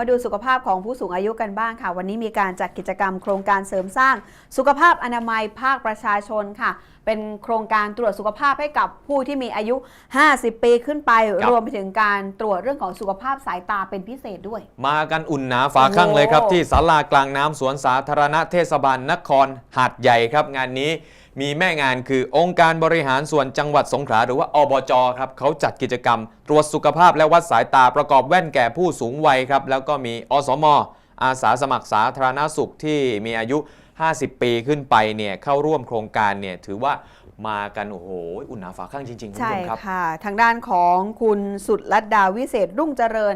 มาดูสุขภาพของผู้สูงอายุกันบ้างค่ะ วันนี้มีการจัดกิจกรรมโครงการเสริมสร้างสุขภาพอนามัยภาคประชาชนค่ะ เป็นโครงการตรวจสุขภาพให้กับผู้ที่มีอายุ 50 ปีขึ้นไปครับรวมไปถึงการตรวจเรื่องของสุขภาพสายตาเป็นพิเศษด้วย มากันอุ่นหนาฝาข้างเลยครับโอ้ที่ศาลากลางน้ำสวนสาธารณะเทศบาลนครหาดใหญ่ครับงานนี้ มีแม่งานคือองค์การบริหารส่วนจังหวัดสงขลาหรือว่าอบจครับเขาจัดกิจกรรม ตรวจสุขภาพและวัดสายตาประกอบแว่นแก่ผู้สูงวัยครับแล้วก็มีอสมอาสาสมัครสาธารณสุขที่มีอายุ 50 ปีขึ้นไปเนี่ยเข้าร่วมโครงการเนี่ยถือว่ามากันโอ้โหอุ่นหนาฝาข้างจริงๆคุณใช่ผู้ชมครับค่ะ ทางด้านของคุณสุดลัดดาวิเศษรุ่งเจริญ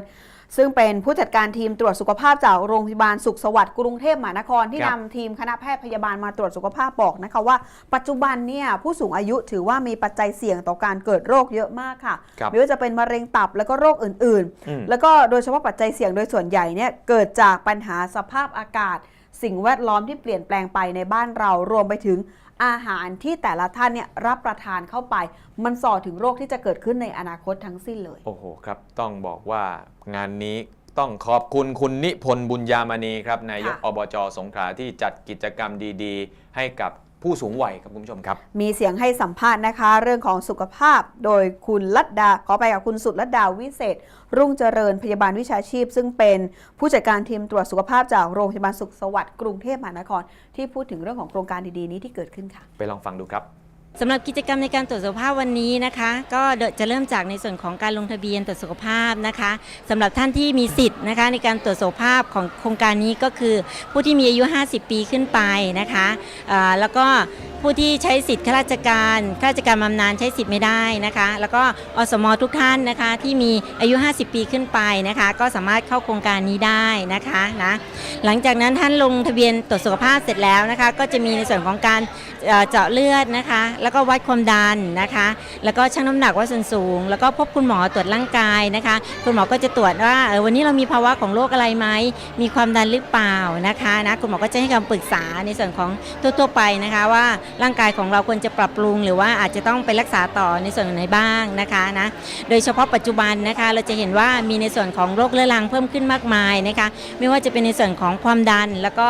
ซึ่งเป็นผู้จัดการทีมตรวจสุขภาพจากโรงพยาบาลสุขสวัสดิ์กรุงเทพมหานครที่ครันำบทีมคณะแพทย์พยาบาลมาตรวจสุขภาพบอกนะคะว่า ปัจจุบันเนี่ยผู้สูงอายุถือว่ามีปัจจัยเสี่ยงต่อการเกิดโรคเยอะมากค่ะครับไม่ว่าจะเป็นมะเร็งตับแล้วก็โรคอื่นอืมๆแล้วก็โดยเฉพาะปัจจัยเสี่ยงโดยส่วนใหญ่เนี่ยเกิดจากปัญหาสภาพอากาศ สิ่งแวดล้อมที่เปลี่ยนแปลงไปในบ้านเรารวมไปถึง อาหารที่แต่ละท่านเนี่ยรับประทานเข้าไป มันส่อถึงโรคที่จะเกิดขึ้นในอนาคตทั้งสิ้นเลย โอ้โหครับ ต้องบอกว่างานนี้ต้องขอบคุณคุณนิพนธ์บุญญามณีครับนายกค่ะอบจสงขลาที่จัดกิจกรรมดี ๆ ให้กับ ผู้สูงวัยครับคุณผู้ชมครับ มีเสียงให้สัมภาษณ์นะคะ เรื่องของสุขภาพ โดยคุณลัดดาขอไปกับคุณสุดลัดดาวิเศษ รุ่งเจริญพยาบาลวิชาชีพ ซึ่งเป็นผู้จัดการทีมตรวจสุขภาพจากโรงพยาบาลสุขสวัสดิ์กรุงเทพมหานคร ที่พูดถึงเรื่องของโครงการดีๆนี้ที่เกิดขึ้นค่ะ ไปลองฟังดูครับ สำหรับกิจกรรมในการตรวจสุขภาพวันนี้นะคะ ก็จะเริ่มจากในส่วนของการลงทะเบียนตรวจสุขภาพนะคะสำหรับท่านที่มีสิทธิ์นะคะในการตรวจสุขภาพของโครงการนี้ก็คือ ผู้ที่มีอายุ 50 ปีขึ้นไปนะคะแล้วก็ ผู้ที่ใช้สิทธิ์ข้าราชการข้าราชการบำนาญใช้สิทธิ์ไม่ได้นะคะ แล้วก็อสมทุกท่านนะคะที่มีอายุ 50 ปีขึ้นไปนะคะ ก็สามารถเข้าโครงการนี้ได้นะคะนะหลังจากนั้นท่านลงทะเบียนตรวจสุขภาพเสร็จแล้วนะคะ ก็จะมีในส่วนของการเจาะเลือดนะคะ แล้วก็วัดความดันนะคะ แล้วก็ชั่งน้ำหนักวัดส่วนสูง แล้วก็พบคุณหมอตรวจร่างกายนะคะ คุณหมอก็จะตรวจว่าเออวันนี้เรามีภาวะของโรคอะไรไหมมีความดันหรือเปล่านะคะนะคุณหมอก็จะให้คำปรึกษาในส่วนของทั่วๆไปนะคะว่าร่างกายของเราควรจะปรับปรุง หรือว่าอาจจะต้องไปรักษาต่อในส่วนไหนบ้างนะคะนะโดยเฉพาะปัจจุบันนะคะเราจะเห็นว่ามีในส่วนของโรคเรื้อรังเพิ่มขึ้นมากมายนะคะไม่ว่าจะเป็นในส่วนของความดันแล้วก็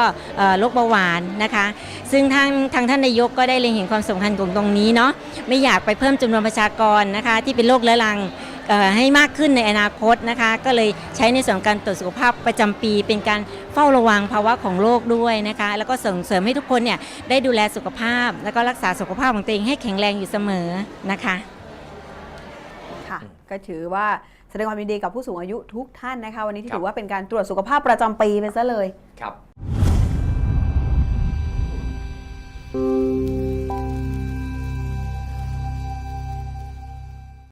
โรคเบาหวานนะคะ ซึ่งทางทางท่านนายกก็ได้เล็งเห็นความสำคัญของตรงนี้เนาะไม่อยากไปเพิ่มจำนวนประชากรนะคะที่เป็นโรคเรื้อรัง ให้มากขึ้นในอนาคตนะคะ ก็เลยใช้ในส่วนของการตรวจสุขภาพประจำปี เป็นการเฝ้าระวังภาวะของโรคด้วยนะคะ แล้วก็ส่งเสริมให้ทุกคนเนี่ยได้ดูแลสุขภาพ แล้วก็รักษาสุขภาพของตัวเองให้แข็งแรงอยู่เสมอนะคะค่ะก็ถือว่าแสดงความยินดีกับผู้สูงอายุทุกท่านนะคะ วันนี้ที่ครับถือว่าเป็นการตรวจสุขภาพประจำปีไปซะเลยครับ